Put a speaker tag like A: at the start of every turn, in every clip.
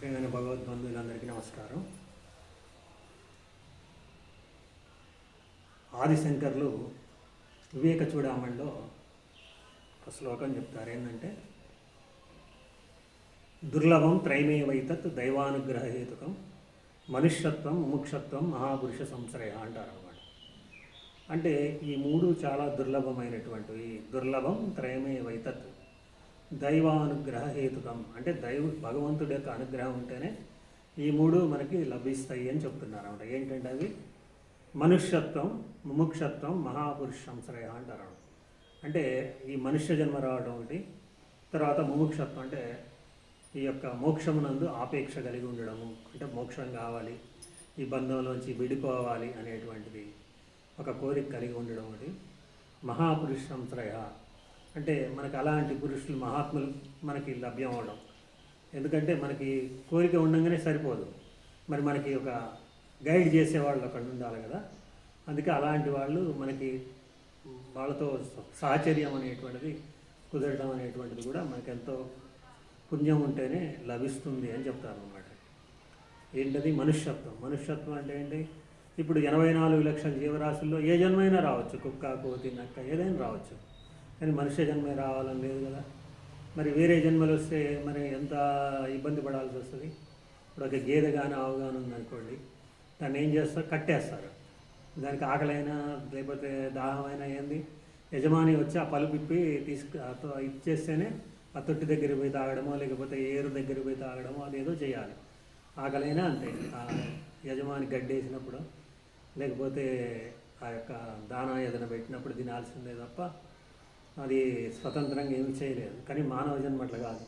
A: ప్రియమైన భగవద్బంధువులందరికీ నమస్కారం. ఆదిశంకర్లు వివేక చూడామణిలో ఒక శ్లోకం చెప్తారు. ఏంటంటే దుర్లభం త్రైమేవైతత్ దైవానుగ్రహ హేతుకం మనుష్యత్వం ముముక్షత్వం మహాపురుష సంశ్రయ అంటారు అన్నమాట అంటే ఈ మూడు చాలా దుర్లభమైనటువంటివి. దుర్లభం త్రయమే వైతత్ దైవానుగ్రహ హేతుకం అంటే దైవ భగవంతుడి యొక్క అనుగ్రహం ఉంటేనే ఈ మూడు మనకి లభిస్తాయి అని చెప్తున్నారు అనమాట ఏంటంటే అవి? మనుష్యత్వం ముముక్షత్వం మహాపురుష సంశ్రయ అంటారు అంటే ఈ మనుష్య జన్మ రావడం ఒకటి తర్వాత ముముక్షత్వం అంటే ఈ యొక్క మోక్షమునందు ఆపేక్ష కలిగి ఉండడము. అంటే మోక్షం కావాలి ఈ బంధంలోంచి విడిపోవాలి అనేటువంటిది ఒక కోరిక కలిగి ఉండడం ఒకటి. మహాపురుష సంశ్రయ అంటే మనకి అలాంటి పురుషులు మహాత్ములు మనకి లభ్యం అవడం. ఎందుకంటే మనకి కోరిక ఉండగానే సరిపోదు. మరి మనకి ఒక గైడ్ చేసేవాళ్ళు అక్కడ ఉండాలి కదా. అందుకే అలాంటి వాళ్ళు మనకి వాళ్ళతో సాహచర్యం అనేటువంటిది కుదరడం అనేటువంటిది కూడా మనకి ఎంతో పుణ్యం ఉంటేనే లభిస్తుంది అని చెప్తారు అన్నమాట ఏంటది? మనుష్యత్వం. మనుష్యత్వం అంటే ఏంటి? ఇప్పుడు ఎనభై నాలుగు లక్షల జీవరాశుల్లో ఏ జన్మైనా రావచ్చు. కుక్క కోతి నక్క ఏదైనా రావచ్చు. కానీ మనుష్య జన్మే రావాలని లేదు కదా. మరి వేరే జన్మలు వస్తే మరి ఎంత ఇబ్బంది పడాల్సి వస్తుంది? ఇప్పుడు ఒక గేదె కానీ ఆవు కానీ ఉందనుకోండి దాన్ని ఏం చేస్తారు? కట్టేస్తారు. దానికి ఆకలైనా లేకపోతే దాహమైనా ఏంది? యజమాని వచ్చి ఆ పలుపు ఇప్పి తీసుకు ఇచ్చేస్తేనే ఆ తొట్టి దగ్గర పోయి తాగడమో లేకపోతే ఏరు దగ్గర పోయి తాగడమో అదేదో చేయాలి. ఆకలైనా అంతే. ఆ యజమాని గడ్డేసినప్పుడు లేకపోతే ఆ యొక్క దానా ఏదైనా పెట్టినప్పుడు తినాల్సిందే తప్ప అది స్వతంత్రంగా ఏమి చేయలేదు. కానీ మానవ జన్మ అట్లా కాదు.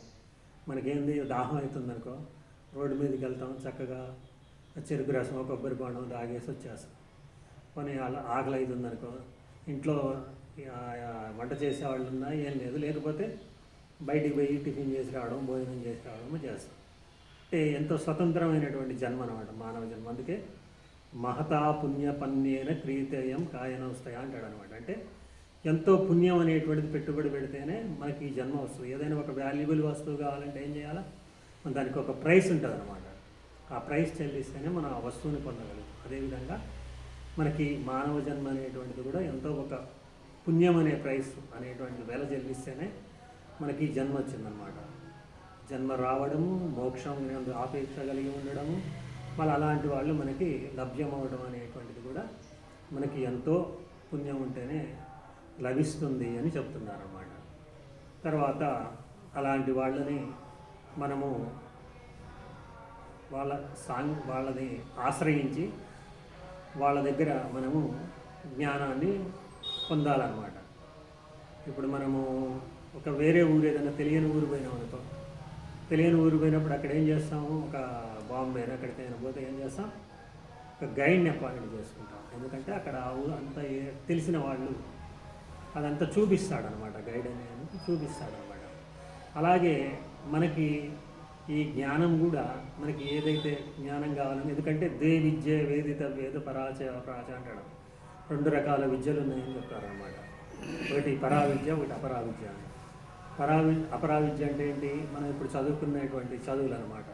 A: మనకేంది? దాహం అవుతుందనుకో రోడ్డు మీదకి వెళ్తాం చక్కగా చెరుకు రసం కొబ్బరి బాణం తాగేసి వచ్చేస్తాం. కొన్ని ఆకలి అవుతుంది అవుతుందనుకో ఇంట్లో వంట చేసే వంట చేసేవాళ్ళు ఉన్నా ఏం లేదు. లేకపోతే బయటికి పోయి టిఫిన్ చేసి రావడం భోజనం చేసి రావడం చేస్తాం. అంటే ఎంతో స్వతంత్రమైనటువంటి జన్మ అనమాట మానవ జన్మ అందుకే మహతా పుణ్య పన్యేన కాయన కాయనవస్తాయ అంటాడు అనమాట అంటే ఎంతో పుణ్యం అనేటువంటిది పెట్టుబడి పెడితేనే మనకి ఈ జన్మ వస్తువు ఏదైనా ఒక వాల్యుబుల్ వస్తువు కావాలంటే ఏం చేయాలా? మన దానికి ఒక ప్రైస్ ఉంటుంది అనమాట ఆ ప్రైస్ చెల్లిస్తేనే మనం ఆ వస్తువుని పొందగలం. అదేవిధంగా మనకి మానవ జన్మ అనేటువంటిది కూడా ఎంతో ఒక పుణ్యం అనే ప్రైస్ అనేటువంటి వెల చెల్లిస్తేనే మనకి జన్మ వచ్చిందనమాట జన్మ రావడము మోక్షం ఆపేక్ష కలిగి ఉండడము మళ్ళీ అలాంటి వాళ్ళు మనకి లభ్యం అనేటువంటిది కూడా మనకి ఎంతో పుణ్యం ఉంటేనే లభిస్తుంది అని చెప్తున్నారు అన్నమాట తర్వాత అలాంటి వాళ్ళని మనము వాళ్ళ సాంగ్ వాళ్ళని ఆశ్రయించి వాళ్ళ దగ్గర మనము జ్ఞానాన్ని పొందాలన్నమాట. ఇప్పుడు మనము ఒక వేరే ఊరు ఏదైనా తెలియని ఊరు పోయినాం అనుకో తెలియని ఊరు పోయినప్పుడు అక్కడ ఏం చేస్తాము? ఒక బాంబే అక్కడికైనా పోతే ఏం చేస్తాం? ఒక గైడ్ని అపాయింట్ చేసుకుంటాం. ఎందుకంటే అక్కడ ఆ ఊరు అంతా తెలిసిన వాళ్ళు అదంతా చూపిస్తాడనమాట గైడ్ అనేది చూపిస్తాడనమాట. అలాగే మనకి ఈ జ్ఞానం కూడా మనకి ఏదైతే జ్ఞానం కావాలని ఎందుకంటే దే విద్య వేదిత వేద పరాచ ప్రాచ అంటాడు. రెండు రకాల విద్యలు ఉన్నాయని చెప్తారనమాట. ఒకటి పరా విద్య ఒకటి అపరా విద్య అని. పరా అపరా విద్య అంటే ఏంటి? మనం ఇప్పుడు చదువుకునేటువంటి చదువులు అనమాట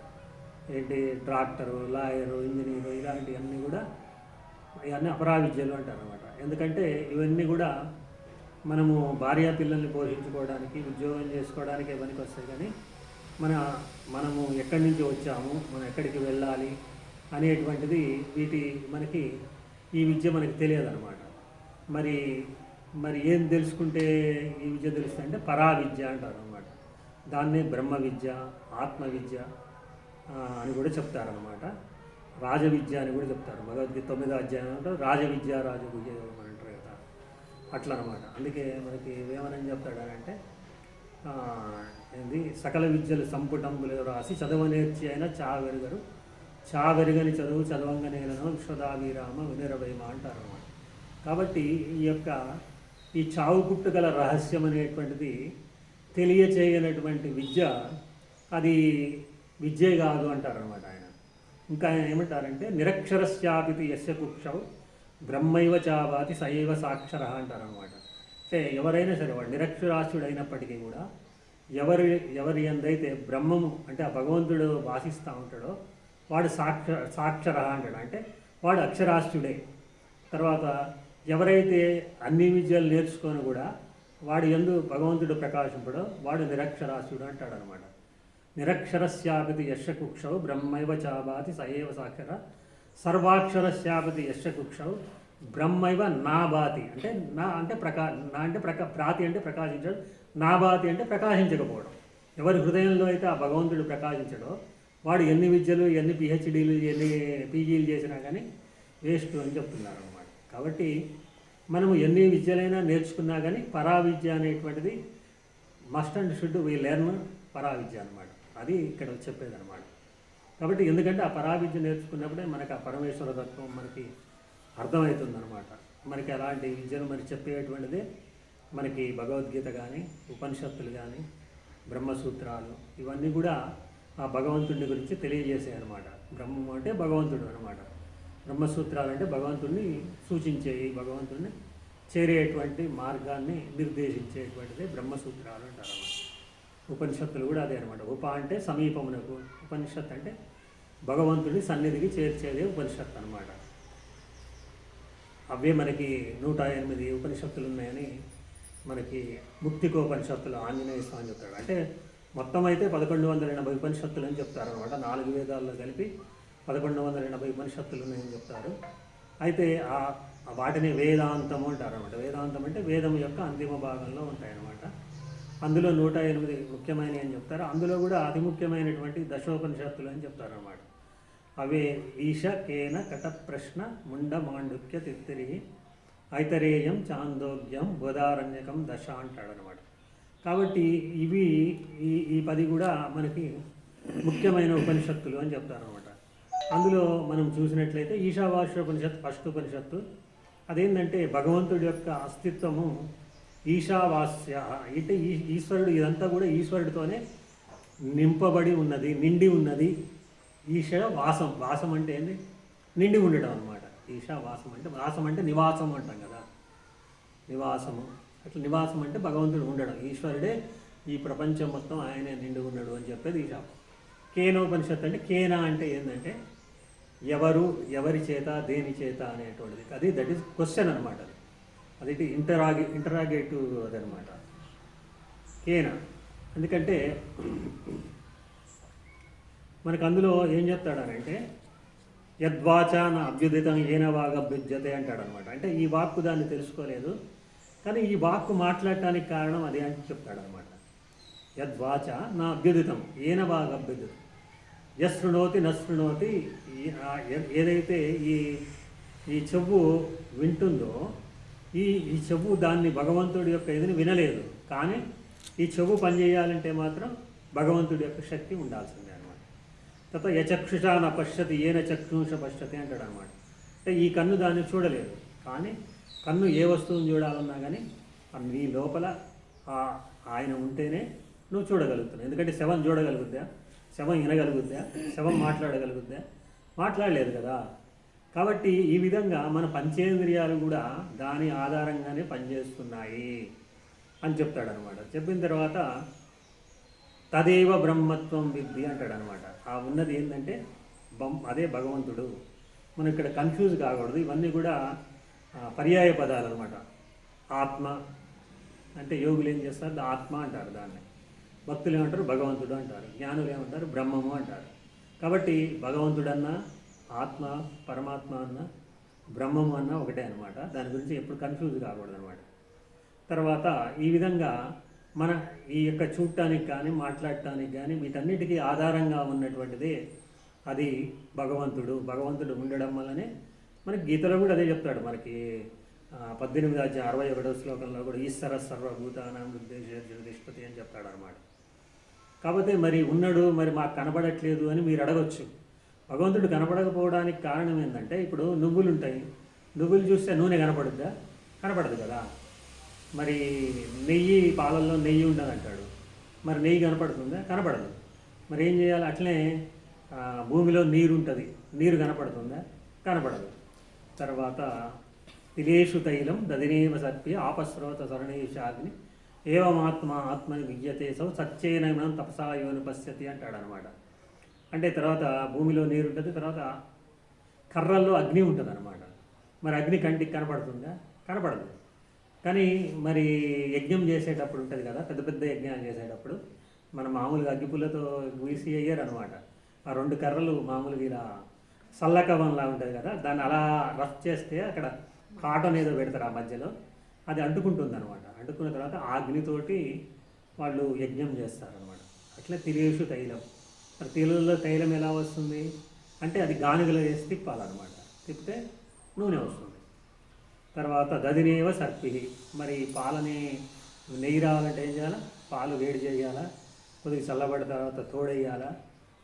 A: ఏంటి? డాక్టరు లాయరు ఇంజనీరు ఇలాంటివన్నీ కూడా ఇవన్నీ అపరా విద్యలు అంటారు అనమాట ఎందుకంటే ఇవన్నీ కూడా మనము భార్యా పిల్లల్ని పోషించుకోవడానికి ఉద్యోగం చేసుకోవడానికి పనికి వస్తాయి కానీ మన మనము ఎక్కడి నుంచి వచ్చాము మనం ఎక్కడికి వెళ్ళాలి అనేటువంటిది వీటి మనకి ఈ విద్య మనకి తెలియదు అనమాట మరి మరి ఏం తెలుసుకుంటే ఈ విద్య తెలుస్తుంది అంటే పరా విద్య అంటారు అనమాట దాన్నే బ్రహ్మ విద్య ఆత్మ విద్య అని కూడా చెప్తారనమాట రాజ విద్య అని కూడా చెప్తారు. భగవద్గీత తొమ్మిదో అధ్యాయం అంటారు రాజ విద్య రాజ విద్య అట్లా అనమాట అందుకే మనకి ఏమని చెప్తాడంటే అంటే ఏంది? సకల విద్యలు సంపుటంబులు రాసి చదవనేర్చి అయినా చావెరుగరు. చావెరుగని చదువు చదవంగనేలను విశ్వదాభిరామ వినిరవైమ అంటారు అనమాట కాబట్టి ఈ యొక్క ఈ చావు పుట్టుగల రహస్యం అనేటువంటిది తెలియచేయనటువంటి విద్య అది విద్యే కాదు అంటారనమాట ఆయన. ఇంకా ఆయన ఏమంటారంటే నిరక్షరస్యాపితి యస్య కుక్షవు బ్రహ్మైవ చావాతి సైవ సాక్షర అంటారనమాట అంటే ఎవరైనా సరే వాడు నిరక్షరాస్యుడైనప్పటికీ కూడా ఎవరి ఎవరి ఎందైతే బ్రహ్మము అంటే ఆ భగవంతుడు వాసిస్తూ ఉంటాడో వాడు సాక్ష సాక్షర అంటాడు. అంటే వాడు అక్షరాస్యుడే. తర్వాత ఎవరైతే అన్ని విద్యలు నేర్చుకొని కూడా వాడు ఎందు భగవంతుడు ప్రకాశింపడో వాడు నిరక్షరాస్యుడు అంటాడు అనమాట నిరక్షరస్యాపతి యశకుక్షౌ బ్రహ్మైవ చాబాతి సయేవ సాక్షర సర్వాక్షరస్యాపతి యశకుక్షౌ బ్రహ్మైవ నాబాతి అంటే నా అంటే ప్రకా నా అంటే ప్రకా ప్రాతి అంటే ప్రకాశించడం నాబాతి అంటే ప్రకాశించకపోవడం. ఎవరి హృదయంలో అయితే ఆ భగవంతుడు ప్రకాశించడో వాడు ఎన్ని విద్యలు ఎన్ని పిహెచ్డీలు ఎన్ని పీజీలు చేసినా కానీ వేస్ట్ అని చెప్తున్నారు అనమాట కాబట్టి మనము ఎన్ని విద్యలైనా నేర్చుకున్నా కానీ పరా విద్య అనేటువంటిది must and should we learn పరా విద్య అనమాట అది ఇక్కడ చెప్పేది అనమాట కాబట్టి ఎందుకంటే ఆ పరావిద్య నేర్చుకున్నప్పుడే మనకి ఆ పరమేశ్వర తత్వం మనకి అర్థమవుతుందనమాట మనకి అలాంటి విద్యను మరి చెప్పేటువంటిది మనకి భగవద్గీత కానీ ఉపనిషత్తులు కానీ బ్రహ్మసూత్రాలు ఇవన్నీ కూడా ఆ భగవంతుడిని గురించి తెలియజేసాయి అనమాట బ్రహ్మం అంటే భగవంతుడు అనమాట బ్రహ్మసూత్రాలు అంటే భగవంతుడిని సూచించేవి భగవంతుడిని చేరేటువంటి మార్గాన్ని నిర్దేశించేటువంటిదే బ్రహ్మసూత్రాలు అంటారు ఉపనిషత్తులు కూడా అదే అనమాట ఉప అంటే సమీపమునకు ఉపనిషత్ అంటే భగవంతుడి సన్నిధికి చేర్చేదే ఉపనిషత్తు అనమాట అవే మనకి నూట ఎనిమిది ఉపనిషత్తులు ఉన్నాయని మనకి ముక్తికోపనిషత్తులు ఆంజనేయ స్వామి చెప్తాడు. అంటే మొత్తం అయితే పదకొండు వందల ఎనభై ఉపనిషత్తులు అని చెప్తారు అనమాట నాలుగు వేదాల్లో కలిపి పదకొండు వందల ఎనభై ఉపనిషత్తులు ఉన్నాయని చెప్తారు. అయితే ఆ ఆ వాటిని వేదాంతము అంటారు అనమాట వేదాంతం అంటే వేదం యొక్క అంతిమ భాగంలో ఉంటాయన్నమాట. అందులో నూట ఎనిమిది ముఖ్యమైనవి అని చెప్తారు. అందులో కూడా అతి ముఖ్యమైనటువంటి దశోపనిషత్తులు అని చెప్తారు అనమాట అవే ఈశ కేన కటప్రశ్న ముండమాండుక్య ముండ మాండుక్య తిత్తిరి ఐతరేయం చాందోగ్యం బోధారణ్యకం దశ అంటాడు అనమాట కాబట్టి ఇవి ఈ ఈ పది కూడా మనకి ముఖ్యమైన ఉపనిషత్తులు అని చెప్తారు అనమాట అందులో మనం చూసినట్లయితే ఈశావాస్యోపనిషత్ ఫస్ట్ ఉపనిషత్తు అదేంటంటే భగవంతుడి యొక్క అస్తిత్వము ఈశావాస్య. అంటే ఈ ఈశ్వరుడు ఇదంతా కూడా ఈశ్వరుడితోనే నింపబడి ఉన్నది నిండి ఉన్నది. ఈశ వాసం వాసం అంటే ఏంది? నిండి ఉండడం అనమాట ఈశ వాసం అంటే వాసం అంటే నివాసం అంటాం కదా. నివాసము. అట్లా నివాసం అంటే భగవంతుడు ఉండడం. ఈశ్వరుడే ఈ ప్రపంచం మొత్తం ఆయనే నిండి ఉన్నాడు అని చెప్పేది ఈశా కేనోపనిషత్తు అంటే కేన అంటే ఏంటంటే ఎవరు ఎవరి చేత దేని చేత అనేటువంటిది. అది దట్ ఈస్ క్వశ్చన్ అనమాట అది. అది ఇంటరాగే ఇంటరాగేటివ్ అదనమాట కేన. ఎందుకంటే మనకు అందులో ఏం చెప్తాడనంటే యద్వాచ నా అభ్యుదితం ఏన వాగభ్యుజ్యతే అంటాడు అనమాట అంటే ఈ వాక్కు దాన్ని తెలుసుకోలేదు కానీ ఈ వాక్కు మాట్లాడటానికి కారణం అదే అని చెప్తాడు అనమాట యద్వాచ నా అభ్యుదితం ఏన వాగభ్యుదితం యశృణోతి నశృణోతి ఏదైతే ఈ ఈ చెవు వింటుందో ఈ ఈ చెవు దాన్ని భగవంతుడి యొక్క ఇదిని వినలేదు కానీ ఈ చెవు పనిచేయాలంటే మాత్రం భగవంతుడి యొక్క శక్తి ఉండాల్సిందే. తత యచక్షుష నా పశ్యతి ఏన చక్షుష పశ్యతి అంటాడు అనమాట అంటే ఈ కన్ను దాన్ని చూడలేదు. కానీ కన్ను ఏ వస్తువుని చూడాలన్నా కానీ నీ లోపల ఆ ఆయన ఉంటేనే నువ్వు చూడగలుగుతున్నావు. ఎందుకంటే శవం చూడగలుగుద్దా? శవం వినగలుగుద్దా? శవం మాట్లాడగలుగుద్దా? మాట్లాడలేదు కదా. కాబట్టి ఈ విధంగా మన పంచేంద్రియాలు కూడా దాని ఆధారంగానే పనిచేస్తున్నాయి అని చెప్తాడనమాట చెప్పిన తర్వాత తదేవ బ్రహ్మత్వం విద్ధి అంటాడనమాట ఆ ఉన్నది ఏంటంటే బం అదే భగవంతుడు. మనం ఇక్కడ కన్ఫ్యూజ్ కాకూడదు. ఇవన్నీ కూడా పర్యాయ పదాలు అనమాట ఆత్మ అంటే యోగులు ఏం చేస్తారు? ఆత్మ అంటారు దాన్ని. భక్తులు ఏమంటారు? భగవంతుడు అంటారు. జ్ఞానులు ఏమంటారు? బ్రహ్మము అంటారు. కాబట్టి భగవంతుడన్నా ఆత్మ పరమాత్మ అన్న బ్రహ్మము అన్న ఒకటే అనమాట దాని గురించి ఎప్పుడు కన్ఫ్యూజ్ కాకూడదు అనమాట తర్వాత ఈ విధంగా మన ఈ యొక్క చూడటానికి కానీ మాట్లాడటానికి కానీ వీటన్నిటికీ ఆధారంగా ఉన్నటువంటిది అది భగవంతుడు. భగవంతుడు ఉండడం వల్లనే మనకి గీతలో కూడా అదే చెప్తాడు. మనకి పద్దెనిమిది అధ్యాయం అరవై ఒకటో శ్లోకంలో కూడా ఈశ్వర సర్వభూతానం ఉద్దేశిష్పతి అని చెప్తాడు అనమాట కాకపోతే మరి ఉన్నాడు మరి మాకు కనబడట్లేదు అని మీరు అడగొచ్చు. భగవంతుడు కనపడకపోవడానికి కారణం ఏంటంటే ఇప్పుడు నువ్వులు ఉంటాయి నువ్వులు చూస్తే నూనె కనపడుద్దా? కనపడదు కదా. మరి నెయ్యి పాలల్లో నెయ్యి ఉండదు అంటాడు మరి నెయ్యి కనపడుతుందా? కనపడదు. మరి ఏం చేయాలి? అట్లనే భూమిలో నీరు ఉంటుంది నీరు కనపడుతుందా? కనపడదు. తర్వాత తిలేషు తైలం దదినేవ సర్పి ఆపస్రోత సరణేషాగ్ని ఏవమాత్మ ఆత్మని విజ్యతే సౌ సత్యేనైనం తపసా యోని పశ్యతి అంటాడు అనమాట అంటే తర్వాత భూమిలో నీరు ఉంటుంది తర్వాత కర్రల్లో అగ్ని ఉంటుంది అనమాట మరి అగ్ని కంటికి కనపడుతుందా? కనపడదు. కానీ మరి యజ్ఞం చేసేటప్పుడు ఉంటుంది కదా పెద్ద పెద్ద యజ్ఞాలు చేసేటప్పుడు మన మామూలుగా అగ్గిపుల్లతో వీసి అయ్యారు అనమాట ఆ రెండు కర్రలు మామూలుగా ఇలా సల్లకవంలా ఉంటుంది కదా దాన్ని అలా రఫ్ చేస్తే అక్కడ కాటన్ ఏదో పెడతారు ఆ మధ్యలో అది అంటుకుంటుంది అనమాట అంటుకున్న తర్వాత ఆ అగ్నితోటి వాళ్ళు యజ్ఞం చేస్తారనమాట అట్లా తిరేషు తైలం. మరి తిరులలో తైలం ఎలా వస్తుంది? అంటే అది గానుగలో వేసి తిప్పాలన్నమాట. తిప్పితే నూనె వస్తుంది. తర్వాత దదినేవ సర్పి. మరి పాలని నెయ్యి రావాలంటే ఏం చేయాలా? పాలు వేడి చేయాలా? కొద్దిగా చల్లబడిన తర్వాత తోడేయాలా?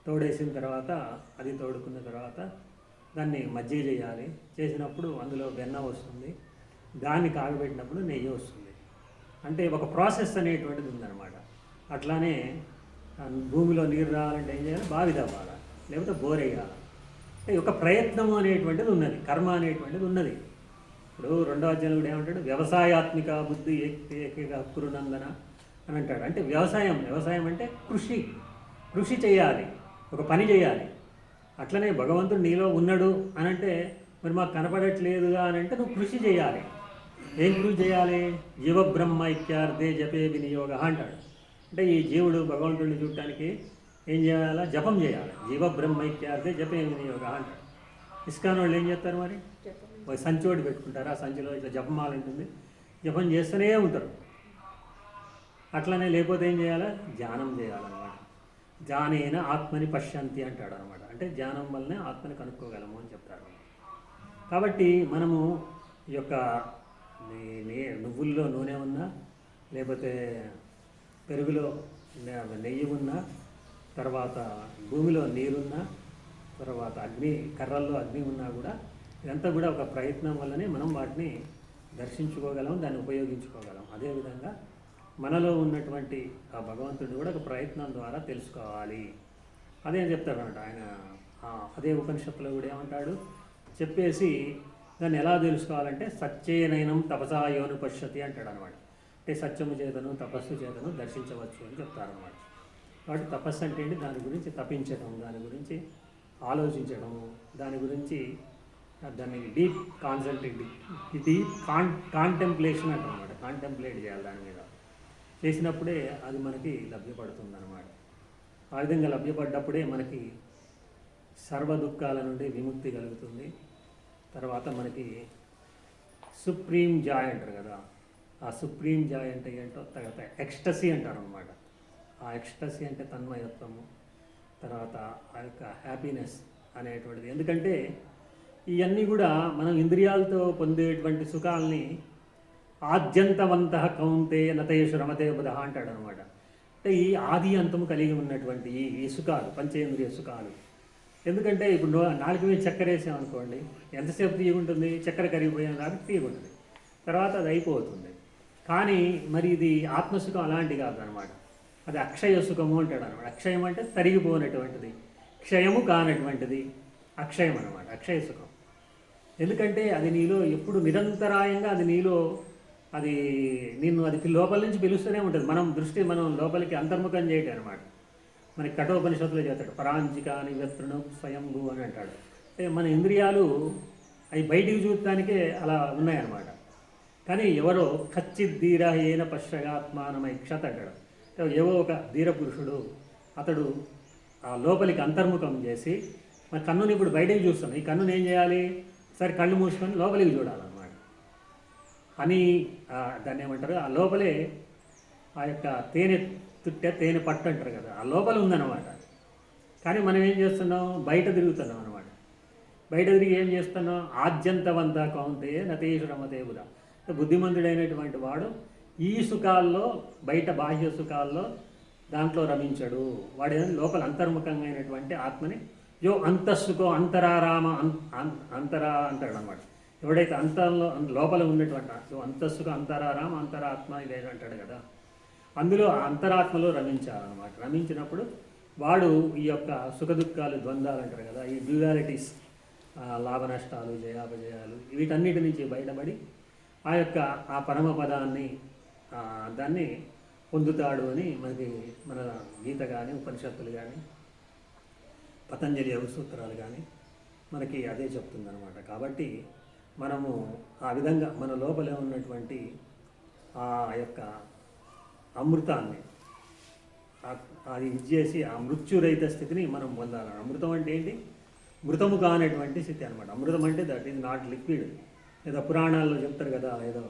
A: తోడేసిన తర్వాత అది తోడుకున్న తర్వాత దాన్ని మజ్జిగ చేయాలి. చేసినప్పుడు అందులో వెన్న వస్తుంది. దాన్ని కాగబెట్టినప్పుడు నెయ్యి వస్తుంది. అంటే ఒక ప్రాసెస్ అనేటువంటిది ఉందన్నమాట. అట్లానే భూమిలో నీరు రావాలంటే ఏం చేయాలి? బావి తవ్వాలా లేకపోతే బోరేయాలి అంటే ఒక ప్రయత్నం అనేటువంటిది ఉన్నది. కర్మ అనేటువంటిది ఉన్నది. ఇప్పుడు రెండవ అధ్యాయంలో ఏమంటాడు? వ్యవసాయాత్మిక బుద్ధి ఏకైక కురునందన అని అంటాడు. అంటే వ్యవసాయం వ్యవసాయం అంటే కృషి కృషి చేయాలి ఒక పని చేయాలి. అట్లనే భగవంతుడు నీలో ఉన్నాడు అని అంటే మరి మాకు కనపడట్లేదుగా అని అంటే నువ్వు కృషి చేయాలి. ఏం కృషి చేయాలి? జీవ బ్రహ్మ ఐక్యార్థే జపే వినియోగ అంటాడు. అంటే ఈ జీవుడు భగవంతుడిని చూడటానికి ఏం చేయాలా? జపం చేయాలి. జీవ బ్రహ్మ ఐక్యార్థే జపే వినియోగ అంటాడు. ఇస్కాన్ వాళ్ళు ఏం చేస్తారు మరి? ఒక సంచి ఒకటి పెట్టుకుంటారు. ఆ సంచిలో ఇట్లా జపమాల ఉంటుంది. జపం చేస్తూనే ఉంటారు. అట్లనే లేకపోతే ఏం చేయాలి? ధ్యానం చేయాలన్నమాట. ధ్యానైన ఆత్మని పశ్యంతి అంటాడు అనమాట అంటే ధ్యానం వల్లనే ఆత్మని కనుక్కోగలము అని చెప్తారు. కాబట్టి మనము ఈ యొక్క నువ్వుల్లో నూనె ఉన్నా లేకపోతే పెరుగులో నెయ్యి ఉన్నా తర్వాత భూమిలో నీరున్నా తర్వాత అగ్ని కర్రల్లో అగ్ని ఉన్నా కూడా ఇదంతా కూడా ఒక ప్రయత్నం వల్లనే మనం వాటిని దర్శించుకోగలం దాన్ని ఉపయోగించుకోగలం. అదేవిధంగా మనలో ఉన్నటువంటి ఆ భగవంతుడిని కూడా ఒక ప్రయత్నం ద్వారా తెలుసుకోవాలి. అదే చెప్తాడనమాట ఆయన. అదే ఉపనిషత్తులో కూడా ఏమంటాడు? చెప్పేసి దాన్ని ఎలా తెలుసుకోవాలంటే సత్యేనైనం తపసాయోను పశ్యతి అంటాడు అనమాట అంటే సత్యము చేతను తపస్సు చేతను దర్శించవచ్చు అని చెప్తారనమాట కాబట్టి తపస్సు అంటే ఏంటి? దాని గురించి తపించడం దాని గురించి ఆలోచించడము దాని గురించి దాన్ని deep concentrate deep con contemplation అంటాం అనమాట కాంటెంప్లేట్ చేయాలి దాని మీద. చేసినప్పుడే అది మనకి లభ్యపడుతుంది అనమాట ఆ విధంగా లభ్యపడ్డప్పుడే మనకి సర్వ దుఃఖాల నుండి విముక్తి కలుగుతుంది. తర్వాత మనకి సుప్రీం జాయ్ అంటారు కదా ఆ సుప్రీం జాయ్ అంటే ఏంటో తర్వాత ఎక్స్టసీ అంటారు అనమాట ఆ ఎక్స్టసీ అంటే తన్మయత్వము తర్వాత ఆ యొక్క హ్యాపీనెస్ అనేటువంటిది. ఎందుకంటే ఇవన్నీ కూడా మనం ఇంద్రియాలతో పొందేటువంటి సుఖాలని ఆద్యంతవంత కౌంతే నతయేషు రమతే బుధ అంటాడు అనమాట అంటే ఈ ఆది అంతము కలిగి ఉన్నటువంటి ఈ సుఖాలు పంచేంద్రియ సుఖాలు. ఎందుకంటే ఇప్పుడు నాలుగు మీద చక్కెర వేసాం అనుకోండి ఎంతసేపు తీయగుంటుంది? చక్కెర కరిగిపోయాం కాబట్టి తీయగుంటుంది. తర్వాత అది అయిపోతుంది. కానీ మరి ఇది ఆత్మసుఖం అలాంటి కాదు అనమాట అది అక్షయ సుఖము అంటాడు అనమాట అక్షయం అంటే తరిగిపోనటువంటిది. క్షయము కానటువంటిది. అక్షయం అనమాట అక్షయ సుఖం. ఎందుకంటే అది నీలో ఎప్పుడు నిరంతరాయంగా అది నీలో అది నిన్ను అది లోపల నుంచి పిలుస్తూనే ఉంటుంది. మనం దృష్టి మనం లోపలికి అంతర్ముఖం చేయటం అనమాట మనకి కఠోపనిషత్తులో చేస్తాడు. పరాంజిక నివ్యత్రును స్వయంభూ అని అంటాడు. అంటే మన ఇంద్రియాలు అవి బయటికి చూడటానికే అలా ఉన్నాయన్నమాట. కానీ ఎవరో ఖచ్చిత్ ధీర ఏన పశ్చగాత్మానమై క్షత అంటాడు. ఏవో ఒక ధీర పురుషుడు అతడు ఆ లోపలికి అంతర్ముఖం చేసి మన కన్నుని ఇప్పుడు బయటికి చూస్తాం ఈ కన్నుని ఏం చేయాలి? సరే కళ్ళు మూసుకొని లోపలికి చూడాలన్నమాట. అని దాన్ని ఏమంటారు? ఆ లోపలే ఆ యొక్క తేనె తుట్టె తేనె పట్టు అంటారు కదా ఆ లోపల ఉందన్నమాట. కానీ మనం ఏం చేస్తున్నాం? బయట తిరుగుతున్నాం అనమాట బయట తిరిగి ఏం చేస్తున్నాం? ఆద్యంతవంత కౌంతే బుధ బుద్ధిమంతుడైనటువంటి వాడు ఈ సుఖాల్లో బయట బాహ్య సుఖాల్లో దాంట్లో రమించడు. వాడు లోపల అంతర్ముఖంగా అయినటువంటి ఆత్మని యో అంతస్సుకో అంతరారామ అం- అంతరా అంటాడు అనమాట ఎవడైతే అంతంలో లోపల ఉన్నటువంటి యో అంతస్సుకు అంతరారామ అంతరాత్మ లేదు అంటాడు కదా. అందులో అంతరాత్మలో రమించాలన్నమాట. రమించినప్పుడు వాడు ఈ యొక్క సుఖ దుఃఖాలు ద్వంద్వాలు అంటారు కదా ఈ డ్యూయాలిటీస్ లాభ నష్టాలు జయాపజయాలు వీటన్నిటి నుంచి బయటపడి ఆ యొక్క ఆ పరమ పదాన్ని దాన్ని పొందుతాడు అని మనకి మన గీత కానీ ఉపనిషత్తులు కానీ పతంజలి యోగసూత్రాలు కానీ మనకి అదే చెప్తుందనమాట కాబట్టి మనము ఆ విధంగా మన లోపలే ఉన్నటువంటి ఆ యొక్క అమృతాన్ని అది ఇచ్చేసి ఆ మృత్యురహిత స్థితిని మనం పొందాలి. అమృతం అంటే ఏంటి? మృతము కానటువంటి స్థితి అనమాట అమృతం అంటే దట్ ఈజ్ నాట్ లిక్విడ్. ఏదో పురాణాల్లో చెప్తారు కదా ఏదో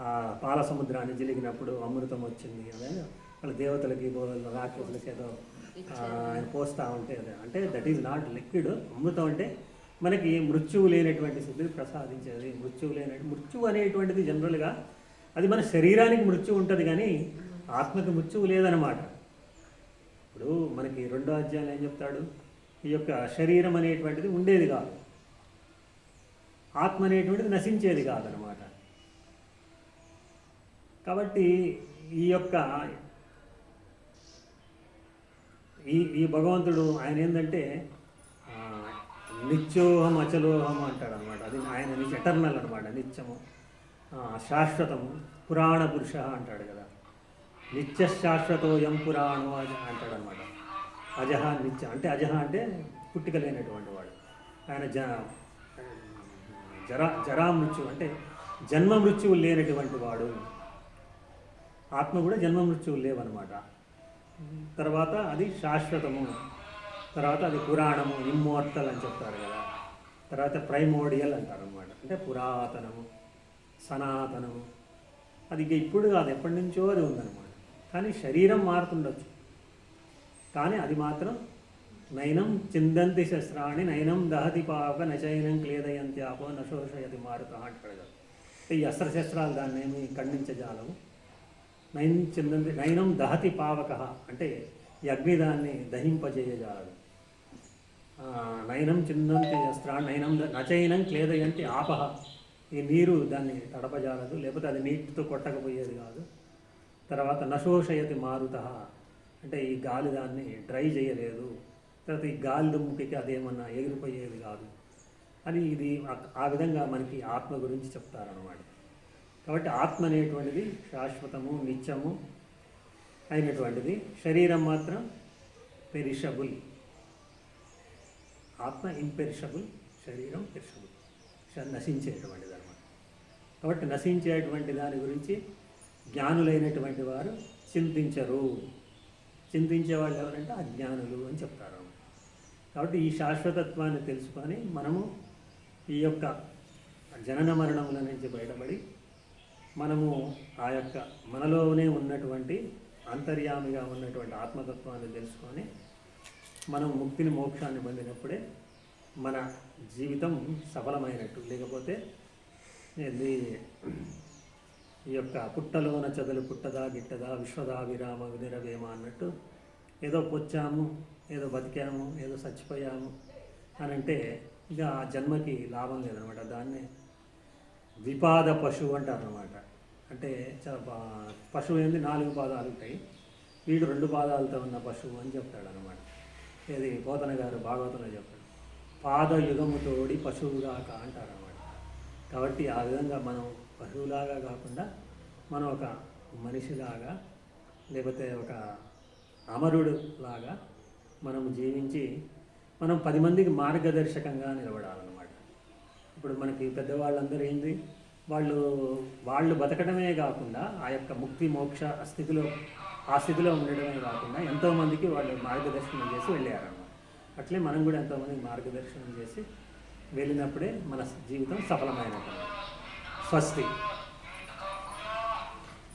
A: ఆ పాల సముద్రాన్ని జిలిగినప్పుడు అమృతం వచ్చింది. అదే వాళ్ళ దేవతలకి బో- రాక్షసులకి ఏదో ఆయన పోస్తా ఉంటే అదే. అంటే దట్ ఈజ్ నాట్ లిక్విడ్ అమృతం అంటే మనకి మృత్యువు లేనటువంటి స్థితిని ప్రసాదించేది. మృత్యువు లేన మృత్యువు అనేటువంటిది జనరల్గా అది మన శరీరానికి మృత్యు ఉంటుంది కానీ ఆత్మకి మృత్యువు లేదనమాట ఇప్పుడు మనకి రెండో అధ్యాయంలో ఏం చెప్తాడు? ఈ యొక్క శరీరం అనేటువంటిది ఉండేది కాదు. ఆత్మ అనేటువంటిది నశించేది కాదనమాట కాబట్టి ఈ యొక్క ఈ ఈ భగవంతుడు ఆయన ఏంటంటే నిత్యోహం అచలోహం అంటాడు అనమాట అది ఆయన నిత్య ఎటర్నల్ అనమాట నిత్యము. శాశ్వతము. పురాణ పురుష అంటాడు కదా. నిత్య శాశ్వతో యం పురాణో అది అంటాడు అనమాట అజహ నిత్య అంటే అజహ అంటే పుట్టిక లేనటువంటి వాడు. ఆయన జ జరా జరా మృత్యు అంటే జన్మ మృత్యువు లేనటువంటి వాడు. ఆత్మ కూడా జన్మ మృత్యువు లేవన్నమాట. తర్వాత అది శాశ్వతము. తర్వాత అది పురాణము ఇమ్మోర్టల్ అని చెప్తారు కదా. తర్వాత ప్రైమోడియల్ అంటారు అనమాట అంటే పురాతనము సనాతనము. అది ఇప్పుడు కాదు ఎప్పటి నుంచో అది ఉందన్నమాట. కానీ శరీరం మారుతుండొచ్చు. కానీ అది మాత్రం నయనం చిందంతి శస్త్రాన్ని నయనం దహతి పాప నచైనం క్లేదయంతి ఆపో నశోషయతి మారుతా అంటాడు కదా. ఈ అస్త్రశస్త్రాలు దాన్ని ఏమి ఖండించజాలము నయం చెందంది నయనం దహతి పావక. అంటే ఈ అగ్ని దహింపజేయజాలదు నయనం చిందంతి శస్త్రాన్ని నయనం నచయనం నచైనం క్లేదయంతి ఆపహ ఈ నీరు దాన్ని తడపజాలదు. లేకపోతే అది నీటితో కొట్టకపోయేది కాదు. తర్వాత నశోషయతి మారుత. అంటే ఈ గాలి దాన్ని డ్రై చేయలేదు. తర్వాత ఈ గాలి దుమ్ముకి అదేమన్నా ఎగిరిపోయేది కాదు. అని ఇది ఆ విధంగా మనకి ఆత్మ గురించి చెప్తారన్నమాట. కాబట్టి ఆత్మ అనేటువంటిది శాశ్వతము నిత్యము అయినటువంటిది. శరీరం మాత్రం పెరిషబుల్. ఆత్మ ఇంపెరిషబుల్ శరీరం పెరిషబుల్. నశించేటువంటిది అనమాట కాబట్టి నశించేటువంటి దాని గురించి జ్ఞానులైనటువంటి వారు చింతించరు. చింతించే వాళ్ళు ఎవరంటే అజ్ఞానులు అని చెప్తారు కాబట్టి ఈ శాశ్వతత్వాన్ని తెలుసుకొని మనము ఈ యొక్క జనన మరణముల నుంచి బయటపడి మనము ఆ యొక్క మనలోనే ఉన్నటువంటి అంతర్యామిగా ఉన్నటువంటి ఆత్మతత్వాన్ని తెలుసుకొని మనం ముక్తిని మోక్షాన్ని పొందినప్పుడే మన జీవితం సఫలమైనట్టు. లేకపోతే ఇది ఈ యొక్క పుట్టలోన చదలు పుట్టదా గిట్టదా విశ్వదా విరామ వినిరవేమ అన్నట్టు ఏదో పొచ్చాము ఏదో బతికాము ఏదో చచ్చిపోయాము అని అంటే ఇక ఆ జన్మకి లాభం లేదనమాట. దాన్నే విపాద పశువు అంటారు అనమాట అంటే చాలా పశువు ఏంది? నాలుగు పాదాలు ఉంటాయి. వీడు రెండు పాదాలతో ఉన్న పశువు అని చెప్తాడు అనమాట ఇది పోతన గారు భాగవతంలో చెప్తాడు పాద యుగముతోడి పశువుగాక అంటారు అనమాట కాబట్టి ఆ విధంగా మనం పశువులాగా కాకుండా మనం ఒక మనిషిలాగా లేకపోతే ఒక అమరుడు లాగా మనం జీవించి మనం పది మందికి మార్గదర్శకంగా నిలబడాలన్నమాట. ఇప్పుడు మనకి పెద్దవాళ్ళందరూ ఏంది? వాళ్ళు వాళ్ళు బతకడమే కాకుండా ఆ యొక్క ముక్తి మోక్ష స్థితిలో ఆ స్థితిలో ఉండడమే కాకుండా ఎంతోమందికి వాళ్ళు మార్గదర్శనం చేసి వెళ్ళారన్నమాట. అట్లే మనం కూడా ఎంతోమందికి మార్గదర్శనం చేసి వెళ్ళినప్పుడే మన జీవితం సఫలమైనట్టు స్వస్తి.